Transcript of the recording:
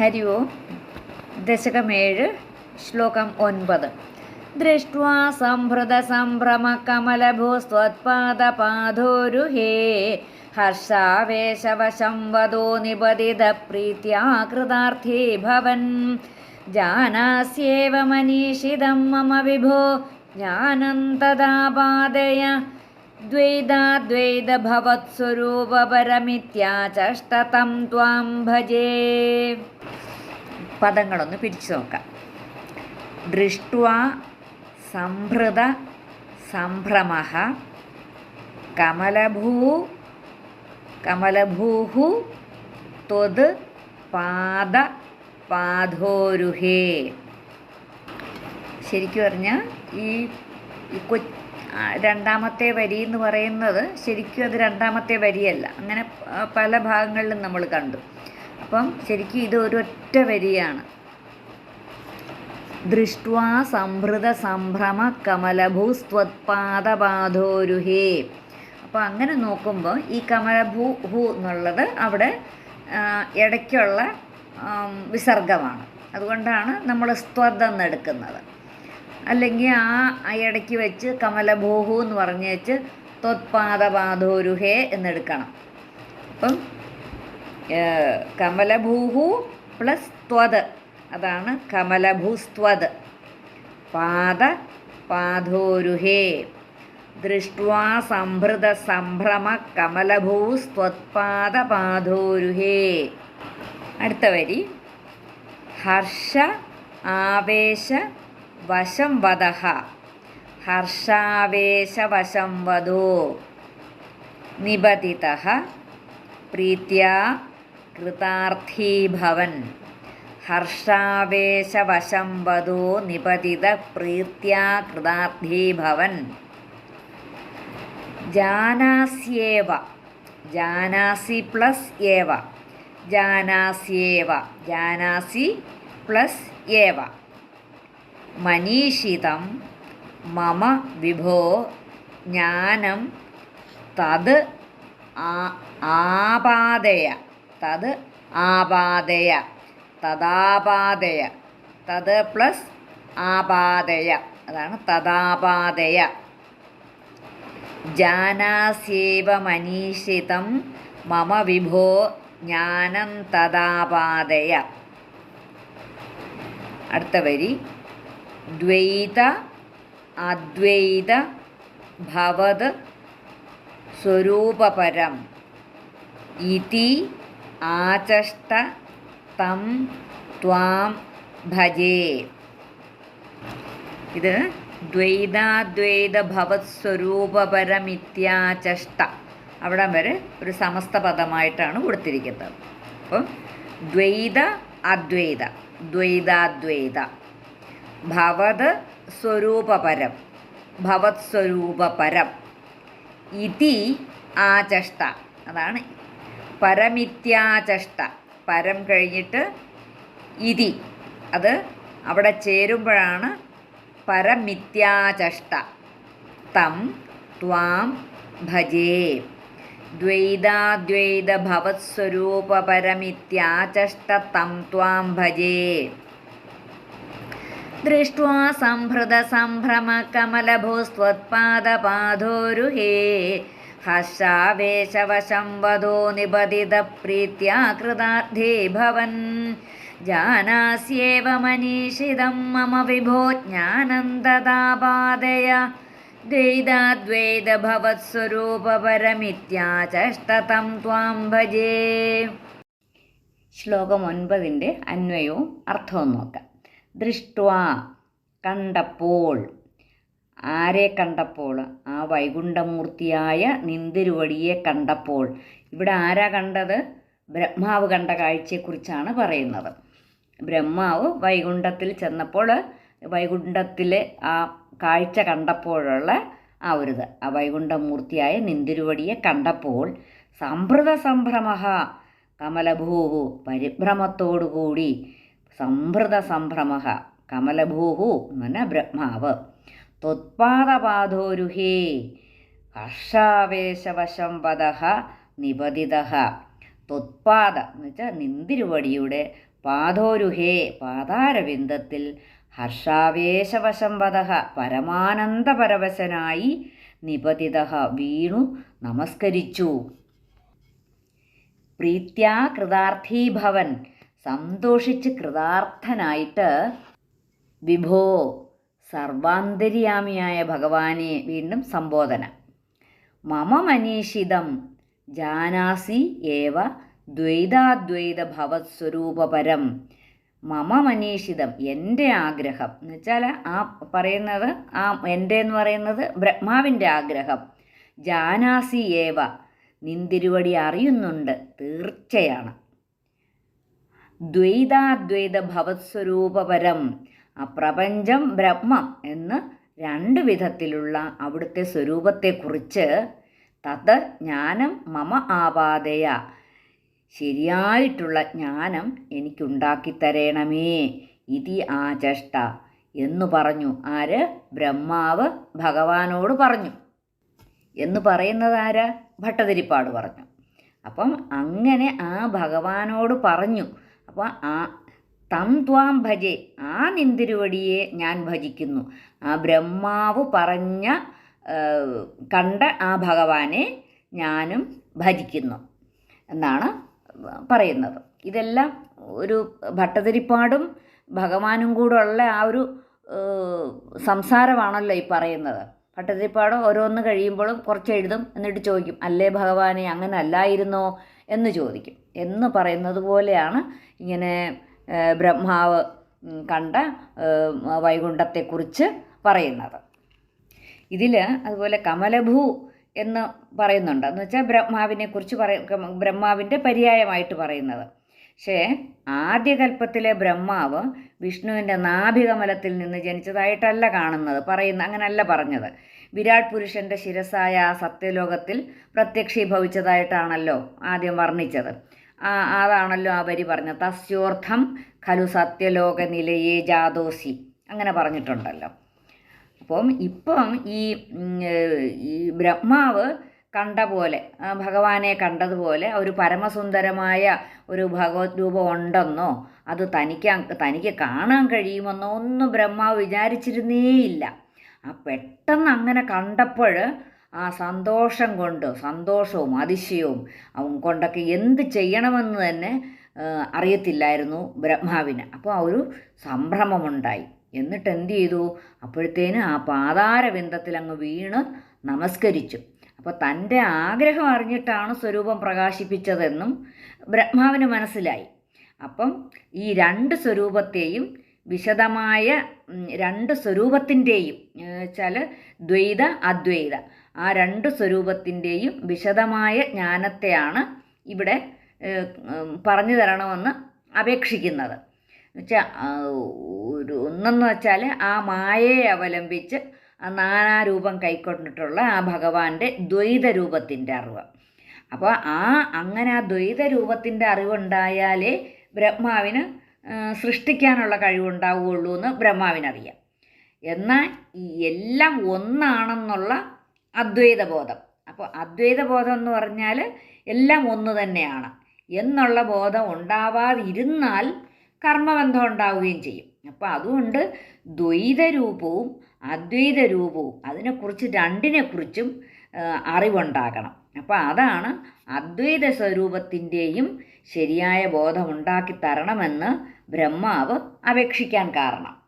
ഹരി ഓം ദശകമേഴ് ശ്ലോകം ഒൻപത്. ദൃഷ്ട്വാ സംഭൃത സംഭ്രമ കമലഭൂസ്ത്വത്പാദപാധോരുഹേ ഹർഷാവേശവശം വദോ നിപതിത പ്രീത്യാകൃതാർത്ഥേ ഭവൻ. ജാനാസ്യേവ മനീഷിതം മമ വിഭോ ജ്ഞാനം തഥാ പാദയ ദ്വൈതാദ്വൈതഭവത്സ്വരൂപപരമിത്യാചഷ്ടതം ത്വാം ഭജേ പദങ്ങളൊന്ന് പിരിച്ചു നോക്കാം. ദൃഷ്ട്വ സംഭൃത സംഭ്രമ കമലഭൂ കമലഭൂഹു ത്വത് പാദ പാധോരുഹേ ശരിക്കും പറഞ്ഞാൽ ഈ കൊച്ചു രണ്ടാമത്തെ വരി എന്ന് പറയുന്നത് ശരിക്കും അത് രണ്ടാമത്തെ വരിയല്ല. അങ്ങനെ പല ഭാഗങ്ങളിലും നമ്മൾ കണ്ടു. അപ്പം ശരിക്കും ഇത് ഒരൊറ്റ വരിയാണ്. ദൃഷ്ട്വാ സംഭൃത സംഭ്രമ കമലഭൂസ്ത്വത്പാദപാധോരുഹേ അപ്പോൾ അങ്ങനെ നോക്കുമ്പോൾ ഈ കമലഭൂ ഹു എന്നുള്ളത് അവിടെ ഇടയ്ക്കുള്ള വിസർഗമാണ്. അതുകൊണ്ടാണ് നമ്മൾ സ്ത്വത് എന്നെടുക്കുന്നത് അല്ലെങ്കിൽ ആ ഇടയ്ക്ക് വെച്ച് കമലഭോഹു എന്ന് പറഞ്ഞ് വെച്ച് ത്വത്പാദപാദോരുഹേ എന്നെടുക്കണം. അപ്പം കമലഭൂഹു പ്ലസ് ത്വത് അതാണ് കമലഭൂസ്ത്വത് പാദ പാദോരുഹേ. ദൃഷ്ട്വാ സംഭൃത സംഭ്രമ കമലഭൂസ്ത്വത്പാദപാധോരുഹേ അടുത്ത വരി. ഹർഷ ആവേശ വശം വധ. ഹർഷാവേശവശം വശം വദോ നിബദിത പ്രീത്യാ കൃതാർത്ഥീഭവൻ. ഹർഷാവേശവശം ഹർഷാവേശ വശം വദോ നിപതിത പ്രീത്യാ കൃതാർത്ഥീഭവൻ. ജാനാസ്യേവ. ജാനാസി പ്ലസ് ഏവ. ജാനാസ്യേവ. ജാനാസി പ്ലസ് ഏവ. മനീഷിതം മമ വിഭോ ജ്ഞാനം തത് ആപാദയ തത് ആപാദയ തദാപാദയ തത് പ്ലസ് ആപാദയ അതാണ് തദാപാദയ. ജാനാസ്യേവ മനീഷിതം മമ വിഭോ ജ്ഞാനം തദാപാദയ. അടുത്ത വരി ദ്വൈത അദ്വൈത ഭവത് സ്വരൂപപരം. ഇതി ആചഷ്ട തം ത്വാം ഭജേ. ഇത് ദ്വൈതാദ്വൈത ഭവത് സ്വരൂപപരമിത്യാചഷ്ട അവിടം വരെ ഒരു സമസ്ത പദമായിട്ടാണ് കൊടുത്തിരിക്കുന്നത്. അപ്പം ദ്വൈത അദ്വൈത ദ്വൈതാദ്വൈത. ഭവത് സ്വരൂപപരം. ഭവത് സ്വരൂപപരം. ഇതി ആചഷ്ട. അതാണ് പരമിത്യാചഷ്ട. പരം കഴിഞ്ഞിട്ട് ഇതി. അത് അവിടെ ചേരുമ്പോഴാണ് പരമിത്യാചഷ്ട. തം ത്വാം ഭജേ. ദ്വൈതാദ്വൈതഭവത്സ്വരൂപപരമിത്യാചഷ്ട തം ത്വാം ഭജേ. ദൃഷ്ട്വാ സംഭൃത സംഭ്രമ കമലഭൂസ്ത്വത്പാദപാധോരുഹേ ഹർഷാവേശവശം വദോ നിപതിത പ്രീത്യാകൃതാർത്ഥേ ഭവൻ. ജാനാസ്യേവ മനീഷിതം മമ വിഭോ ജ്ഞാനം തദാപാദയ ദ്വൈതാദ്വൈത ഭവത്സ്വരൂപപരമിത്യാചഷ്ടതം ത്വാം ഭജേ. ശ്ലോകം ഒൻപതിന്റെ അന്വയവും അർത്ഥവും നോക്കാം. ദൃഷ്ട്വാ കണ്ടപ്പോൾ. ആരെ കണ്ടപ്പോൾ? ആ വൈകുണ്ഠമൂർത്തിയായ നിന്തിരുവടിയെ കണ്ടപ്പോൾ. ഇവിടെ ആരാ കണ്ടത്? ബ്രഹ്മാവ് കണ്ട കാഴ്ചയെക്കുറിച്ചാണ് പറയുന്നത്. ബ്രഹ്മാവ് വൈകുണ്ഠത്തിൽ ചെന്നപ്പോൾ വൈകുണ്ഠത്തിലെ ആ കാഴ്ച കണ്ടപ്പോഴുള്ള ആ ഒരു ഇത് ആ വൈകുണ്ഠമൂർത്തിയായ നിന്തിരുവടിയെ കണ്ടപ്പോൾ സംഭൃത സംഭ്രമ കമലഭൂവു പരിഭ്രമത്തോടുകൂടി സംഭൃത സംഭ്രമ കമലഭൂഹു മന ബ്രഹ്മാവ്. ത്വത്പാദപാധോരുഹേ ഹർഷാവേശവശം വധ നിപതിത. ത്വത്പാദ എന്ന് വെച്ചാൽ നിന്തിരുവടിയുടെ പാദോരുഹേ പാതാരവിന്ദത്തിൽ ഹർഷാവേശവശംവദ പരമാനന്ദപരവശനായി നിപതിത വീണു നമസ്കരിച്ചു. പ്രീത്യാ കൃതാർത്ഥീഭവൻ സന്തോഷിച്ച് കൃതാർത്ഥനായിട്ട് വിഭോ സർവാന്തര്യാമിയായ ഭഗവാനെ വീണ്ടും സംബോധന. മമ മനീഷിതം ജാനാസി ഏവ ദ്വൈതാദ്വൈത ഭവത്സ്വരൂപപരം മമ മനീഷിതം എന്റെ ആഗ്രഹം. എന്ന് വെച്ചാൽ ആ പറയുന്നത് ആ എന്റെ എന്ന് പറയുന്നത് ബ്രഹ്മാവിന്റെ ആഗ്രഹം. ജാനാസി ഏവ നിന്തിരുവടി അറിയുന്നുണ്ട് തീർച്ചയാണ്. ദ്വൈതാദ്വൈത ഭവത്സ്വരൂപപരം ആ പ്രപഞ്ചം ബ്രഹ്മം എന്ന് രണ്ട് വിധത്തിലുള്ള അവിടുത്തെ സ്വരൂപത്തെക്കുറിച്ച് തത് ജ്ഞാനം മമ ആപാദയ ശരിയായിട്ടുള്ള ജ്ഞാനം എനിക്കുണ്ടാക്കി തരേണമേ ഇതി ആചഷ്ട എന്നു പറഞ്ഞു. ആര്? ബ്രഹ്മാവ് ഭഗവാനോട് പറഞ്ഞു. എന്ന് പറയുന്നത് ആരാ? ഭട്ടതിരിപ്പാട് പറഞ്ഞു. അപ്പം അങ്ങനെ ആ ഭഗവാനോട് പറഞ്ഞു. അപ്പോൾ ആ തം ത്വാം ഭജേ ആ നിന്തിരുവടിയെ ഞാൻ ഭജിക്കുന്നു. ആ ബ്രഹ്മാവ് പറഞ്ഞ കണ്ട ആ ഭഗവാനെ ഞാനും ഭജിക്കുന്നു എന്നാണ് പറയുന്നത്. ഇതെല്ലാം ഒരു ഭട്ടതിരിപ്പാടും ഭഗവാനും കൂടെ ഉള്ള ആ ഒരു സംസാരമാണല്ലോ ഈ പറയുന്നത്. ഭട്ടതിരിപ്പാട് ഓരോന്ന് കഴിയുമ്പോഴും കുറച്ച് എഴുതും എന്നിട്ട് ചോദിക്കും അല്ലേ ഭഗവാനെ അങ്ങനെ അല്ലായിരുന്നോ? എന്ന് ചോദിക്കും. എന്ന് പറയുന്നത് പോലെയാണ് ഇങ്ങനെ ബ്രഹ്മാവ് കണ്ട വൈകുണ്ഠത്തെക്കുറിച്ച് പറയുന്നത്. ഇതിൽ അതുപോലെ കമലഭൂ എന്ന് പറയുന്നുണ്ട്. എന്ന് വെച്ചാൽ ബ്രഹ്മാവിനെ കുറിച്ച് പറയ ബ്രഹ്മാവിന്റെ പര്യായമായിട്ട് പറയുന്നത്. പക്ഷേ ആദ്യകൽപ്പത്തിലെ ബ്രഹ്മാവ് വിഷ്ണുവിന്റെ നാഭികമലത്തിൽ നിന്ന് ജനിച്ചതായിട്ടല്ല കാണുന്നത് പറയുന്ന അങ്ങനല്ല പറഞ്ഞത്. വിരാട് പുരുഷന്റെ ശിരസായ സത്യലോകത്തിൽ പ്രത്യക്ഷീഭവിച്ചതായിട്ടാണല്ലോ ആദ്യം വർണിച്ചത്. ആ അതാണല്ലോ ആ വരി പറഞ്ഞത്. തസ്യോർത്ഥം ഖലു സത്യലോക നിലയേ അങ്ങനെ പറഞ്ഞിട്ടുണ്ടല്ലോ. അപ്പം ഇപ്പം ഈ ഈ ബ്രഹ്മാവ് കണ്ട പോലെ ഭഗവാനെ കണ്ടതുപോലെ ഒരു പരമസുന്ദരമായ ഒരു ഭഗവത് രൂപം ഉണ്ടെന്നോ അത് തനിക്ക് തനിക്ക് കാണാൻ കഴിയുമെന്നോ ഒന്നും ബ്രഹ്മാവ് വിചാരിച്ചിരുന്നേയില്ല. ആ പെട്ടെന്ന് അങ്ങനെ കണ്ടപ്പോൾ ആ സന്തോഷം കൊണ്ട് സന്തോഷവും അതിശയവും അവൻ കൊണ്ടൊക്കെ എന്ത് ചെയ്യണമെന്ന് തന്നെ അറിയത്തില്ലായിരുന്നു ബ്രഹ്മാവിന്. അപ്പോൾ ആ ഒരു സംഭ്രമമുണ്ടായി. എന്നിട്ട് എന്ത് ചെയ്തു? അപ്പോഴത്തേന് ആ പാതാരബിന്ദത്തിൽ അങ്ങ് വീണ് നമസ്കരിച്ചു. അപ്പോൾ തന്റെ ആഗ്രഹം അറിഞ്ഞിട്ടാണ് സ്വരൂപം പ്രകാശിപ്പിച്ചതെന്നും ബ്രഹ്മാവിന് മനസ്സിലായി. അപ്പം ഈ രണ്ട് സ്വരൂപത്തെയും വിശദമായ രണ്ട് സ്വരൂപത്തിന്റെയും വെച്ചാൽ ദ്വൈത അദ്വൈത ആ രണ്ട് സ്വരൂപത്തിന്റെയും വിശദമായ ജ്ഞാനത്തെയാണ് ഇവിടെ പറഞ്ഞു തരണമെന്ന് അപേക്ഷിക്കുന്നത്. എന്നുവെച്ചാൽ ഒന്നെന്ന് വെച്ചാൽ ആ മായയെ അവലംബിച്ച് നാനാരൂപം കൈക്കൊണ്ടിട്ടുള്ള ആ ഭഗവാന്റെ ദ്വൈത രൂപത്തിന്റെ അറിവ്. അപ്പോൾ ആ അങ്ങനെ ആ ദ്വൈത രൂപത്തിന്റെ അറിവുണ്ടായാലേ ബ്രഹ്മാവിന് സൃഷ്ടിക്കാനുള്ള കഴിവുണ്ടാവുകയുള്ളൂ എന്ന് ബ്രഹ്മാവിനറിയാം. എന്നാൽ എല്ലാം ഒന്നാണെന്നുള്ള അദ്വൈത ബോധം അപ്പോൾ അദ്വൈത ബോധം എന്ന് പറഞ്ഞാൽ എല്ലാം ഒന്ന് തന്നെയാണ്. എന്നുള്ള ബോധം ഉണ്ടാവാതിരുന്നാൽ കർമ്മബന്ധം ഉണ്ടാവുകയും ചെയ്യും. അപ്പോൾ അതുകൊണ്ട് ദ്വൈത രൂപവും അദ്വൈത രൂപവും അതിനെക്കുറിച്ച് രണ്ടിനെക്കുറിച്ചും അറിവുണ്ടാകണം. അപ്പോൾ അതാണ് അദ്വൈത സ്വരൂപത്തിന്റെയും ശരിയായ ബോധമുണ്ടാക്കി തരണമെന്ന് ബ്രഹ്മാവ് അപേക്ഷിക്കാൻ കാരണം.